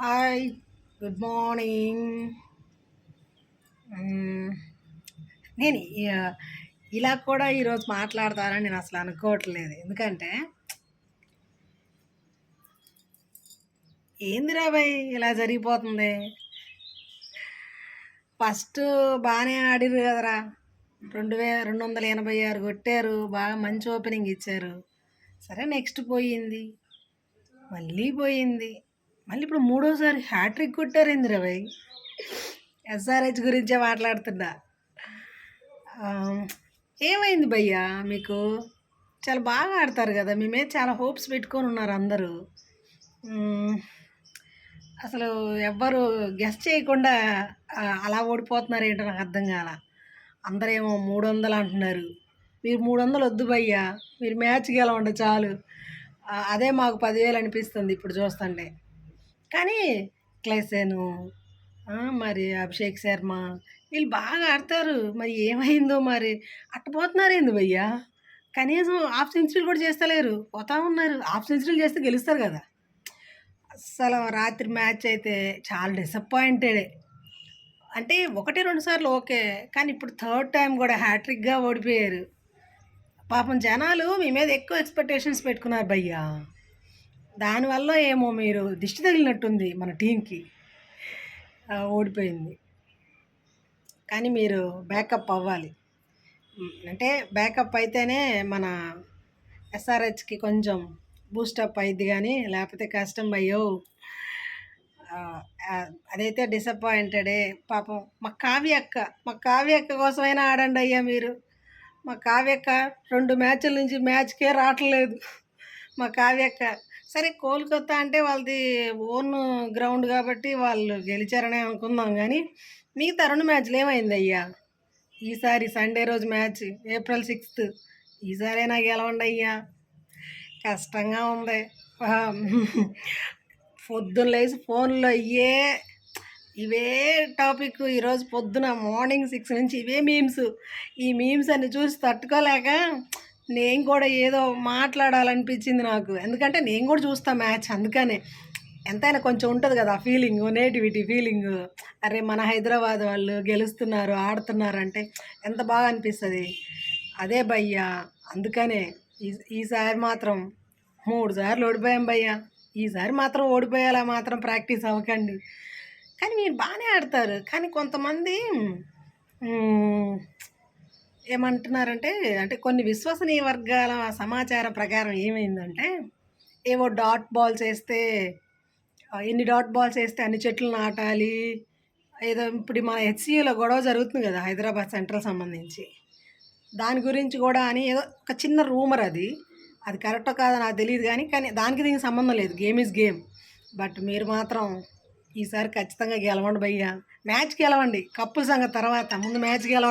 Hi good morning నేను ఇలా కూడా ఈరోజు మాట్లాడతానని నేను అసలు అనుకోవట్లేదు. ఎందుకంటే ఏందిరా భయ్ ఇలా జరిగిపోతుంది? ఫస్ట్ బాగానే ఆడిరు కదరా. రెండు వే రెండు వందల ఎనభై ఆరు కొట్టారు. బాగా మంచి ఓపెనింగ్ ఇచ్చారు. సరే నెక్స్ట్ పోయింది. మళ్ళీ పోయింది. మళ్ళీ ఇప్పుడు మూడోసారి హ్యాట్రిక్ కొట్టారు ఇందిరా భయ్ ఎస్ఆర్హెచ్ గురించే మాట్లాడుతున్నా. ఏమైంది భయ్యా మీకు? చాలా బాగా ఆడతారు కదా మీ మీద చాలా హోప్స్ పెట్టుకొని ఉన్నారు అందరూ. అసలు ఎవ్వరు గెస్ట్ చేయకుండా అలా ఓడిపోతున్నారు ఏంటో నాకు అర్థం కాల. అందరేమో మూడు వందలు అంటున్నారు. మీరు మూడు వందలు వద్దు భయ్యా మీరు మ్యాచ్ గెలవండి చాలు. అదే మాకు పదివేలు అనిపిస్తుంది ఇప్పుడు చూస్తుంటే. కానీ క్లైసేను మరి అభిషేక్ శర్మ. వీళ్ళు బాగా ఆడతారు. మరి ఏమైందో మరి? అట్టపోతున్నారు ఏంది భయ్యా కనీసం హాఫ్ సెంచరీలు కూడా చేస్తలేరు. పోతా ఉన్నారు. హాఫ్ సెంచరీలు చేస్తే గెలుస్తారు కదా. అస్సలు రాత్రి మ్యాచ్ అయితే చాలా డిసప్పాయింటెడే అంటే ఒకటి రెండు సార్లు ఓకే. కానీ ఇప్పుడు థర్డ్ టైం కూడా హ్యాట్రిక్గా ఓడిపోయారు. పాపం జనాలు మీ మీద ఎక్కువ ఎక్స్పెక్టేషన్స్ పెట్టుకున్నారు భయ్యా. దానివల్ల ఏమో మీరు దిష్టి తగిలినట్టుంది మన టీంకి. ఓడిపోయింది. కానీ మీరు బ్యాకప్ అవ్వాలి. అంటే బ్యాకప్ అయితేనే మన ఎస్ఆర్హెచ్కి కొంచెం బూస్టప్ అయింది కానీ లేకపోతే కష్టం అయ్యో. అదైతే డిసప్పాయింటెడే పాపం. మా కావ్యక్క మా కావ్యక్క కోసమైనా ఆడండి అయ్యా మీరు. మా కావ్యక్క రెండు మ్యాచ్ల నుంచి మ్యాచ్కే రావట్లేదు. మా కావ్యక్క సరే కోల్కతా అంటే వాళ్ళది ఓన్ గ్రౌండ్ కాబట్టి వాళ్ళు గెలిచారనే అనుకుందాం కానీ మిగతా రెండు మ్యాచ్లు ఏమైంది అయ్యా? ఈసారి సండే రోజు మ్యాచ్ ఏప్రిల్ సిక్స్త్. ఈసారైనా గెలవండి అయ్యా. కష్టంగా ఉంది. పొద్దున్న లేచి ఫోన్లో ఇవే ఇవే టాపిక్ ఈరోజు పొద్దున మార్నింగ్ సిక్స్ నుంచి ఇవే మీమ్స్. ఈ మీమ్స్ అన్ని చూసి తట్టుకోలేక నేను కూడా ఏదో మాట్లాడాలనిపించింది నాకు. ఎందుకంటే నేను కూడా చూస్తా మ్యాచ్ అందుకనే. ఎంతైనా కొంచెం ఉంటుంది కదా ఫీలింగ్ నేటివిటీ ఫీలింగ్ అరే మన హైదరాబాద్ వాళ్ళు గెలుస్తున్నారు ఆడుతున్నారు అంటే ఎంత బాగా అనిపిస్తుంది. అదే భయ్యా అందుకనే. ఈ ఈసారి మాత్రం మూడు సార్లు ఓడిపోయాం భయ్యా. ఈసారి మాత్రం ఓడిపోయేలా మాత్రం ప్రాక్టీస్ అవ్వకండి. కానీ మీరు బాగానే ఆడతారు. కానీ కొంతమంది ఏమంటున్నారంటే అంటే కొన్ని విశ్వసనీయ వర్గాల సమాచారం ప్రకారం ఏమైందంటే ఏవో డాట్ బాల్స్ వేస్తే ఎన్ని డాట్ బాల్స్ వేస్తే అన్ని చెట్లు నాటాలి. ఏదో ఇప్పుడు మన హెచ్సిఏలో గొడవ జరుగుతుంది కదా హైదరాబాద్ సెంట్రల్ సంబంధించి. దాని గురించి కూడా అని ఏదో ఒక చిన్న రూమర్ అది. అది కరెక్టో కాదో నాకు తెలియదు కానీ కానీ దానికి దీనికి సంబంధం లేదు. Game is game. బట్ మీరు మాత్రం ఈసారి ఖచ్చితంగా గెలవండి భయ్యా. మ్యాచ్ గెలవండి. కప్పుల సంగతి తర్వాత. ముందు మ్యాచ్ గెలవండి